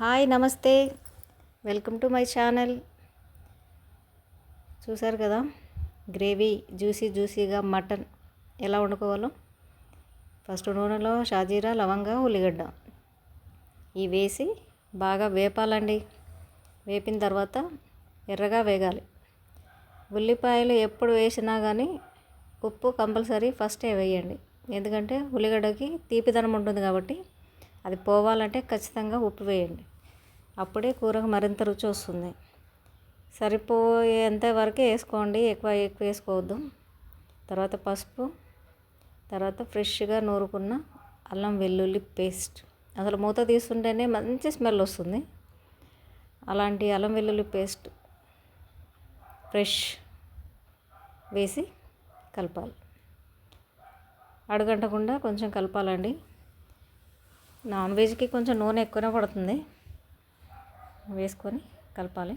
Hi namaste. Welcome to my channel. చూసారు కదా? Gravy juicy జ్యూసీగా మటన్ ఎలా వండుకోవాలో? ఫస్ట్ నూనెలో షాజీరా లవంగా ఉల్లిగడ్డ. ఇవి వేసి బాగా వేపాలండి. వేపిన తర్వాత ఎర్రగా వేగాలి. ఉల్లిపాయలు ఎప్పుడు వేసినా కానీ ఉప్పు కంపల్సరీ ఫస్టే వేయండి. ఎందుకంటే ఉల్లిగడ్డకి తీపిదనం ఉంటుంది కాబట్టి అది పోవాలంటే ఖచ్చితంగా ఉప్పు వేయండి. అప్పుడే కూరకు మరింత రుచి వస్తుంది. సరిపోయేంత వరకే వేసుకోండి. ఎక్కువ ఎక్కువ వేసుకోవద్దు. తర్వాత పసుపు తర్వాత ఫ్రెష్గా నూరుకున్న అల్లం వెల్లుల్లి పేస్ట్. అసలు మూత తీస్తుంటేనే మంచి స్మెల్ వస్తుంది. అలాంటి అల్లం వెల్లుల్లి పేస్ట్ ఫ్రెష్ వేసి కలపాలి. అడగంటకుండా కొంచెం కలపాలండి. నాన్ వెజ్కి కొంచెం నూనె ఎక్కువనే పడుతుంది. వేసుకొని కలపాలి.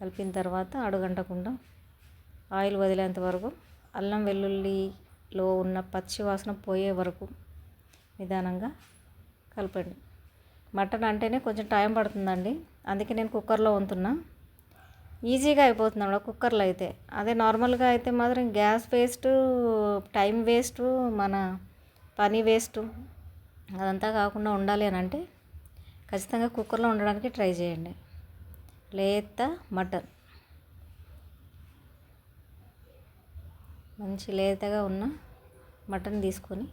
కలిపిన తర్వాత అడుగంటకుండా ఆయిల్ వదిలేంత వరకు అల్లం వెల్లుల్లిలో ఉన్న పచ్చి వాసన పోయే వరకు నిదానంగా కలపండి. మటన్ అంటేనే కొంచెం టైం పడుతుందండి. అందుకే నేను కుక్కర్లో వంతున్నా. ఈజీగా అయిపోతుంది అన్నమాట కుక్కర్లో అయితే. అదే నార్మల్గా అయితే మాత్రం గ్యాస్ వేస్ట్ టైం వేస్ట్ మన పని వేస్ట్ అదంతా కాకుండా ఉండాలి అని అంటే ఖచ్చితంగా కుక్కర్లో ఉండడానికి ట్రై చేయండి. లేత మటన్. మంచి లేతగా ఉన్న మటన్ తీసుకొని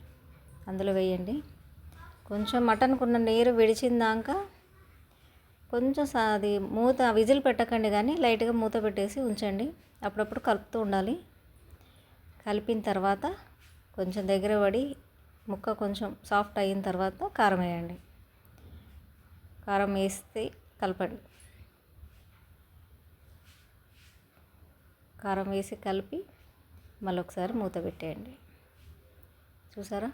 అందులో వేయండి. కొంచెం మటన్కు ఉన్న నీరు విడిచిందాక కొంచెం అది మూత విజిల్ పెట్టకండి కానీ లైట్గా మూత పెట్టేసి ఉంచండి. అప్పుడప్పుడు కలుపుతూ ఉండాలి. కలిపిన తర్వాత కొంచెం దగ్గర పడి ముక్క కొంచెం సాఫ్ట్ అయిన తర్వాత కారం వేయండి. కారం వేస్తే కలపండి. కారం వేసి కలిపి మళ్ళీ ఒకసారి మూత పెట్టేయండి. చూసారా?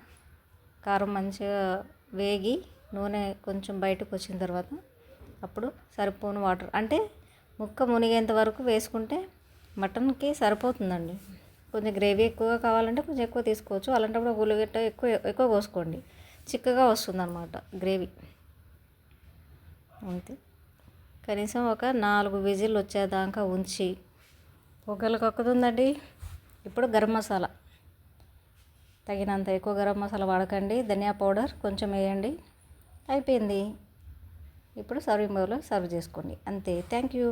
కారం మంచిగా వేగి నూనె కొంచెం బయటకు వచ్చిన తర్వాత అప్పుడు సరిపోను వాటర్ అంటే ముక్క మునిగేంత వరకు వేసుకుంటే మటన్కి సరిపోతుందండి. కొంచెం గ్రేవీ ఎక్కువగా కావాలంటే కొంచెం ఎక్కువ తీసుకోవచ్చు. అలాంటప్పుడు ఉల్లిగడ్డ ఎక్కువ ఎక్కువ కోసుకోండి. చిక్కగా వస్తుంది అనమాట గ్రేవీ. అంతే. కనీసం ఒక నాలుగు విజిల్ వచ్చేదాకా ఉంచి పొగలు కక్కుతుందండి ఇప్పుడు గరం మసాలా. తగినంత ఎక్కువ గరం మసాలా వాడకండి. ధనియా పౌడర్ కొంచెం వేయండి. అయిపోయింది. ఇప్పుడు సర్వింగ్ బౌల్లో సర్వ్ చేసుకోండి. అంతే. Thank you.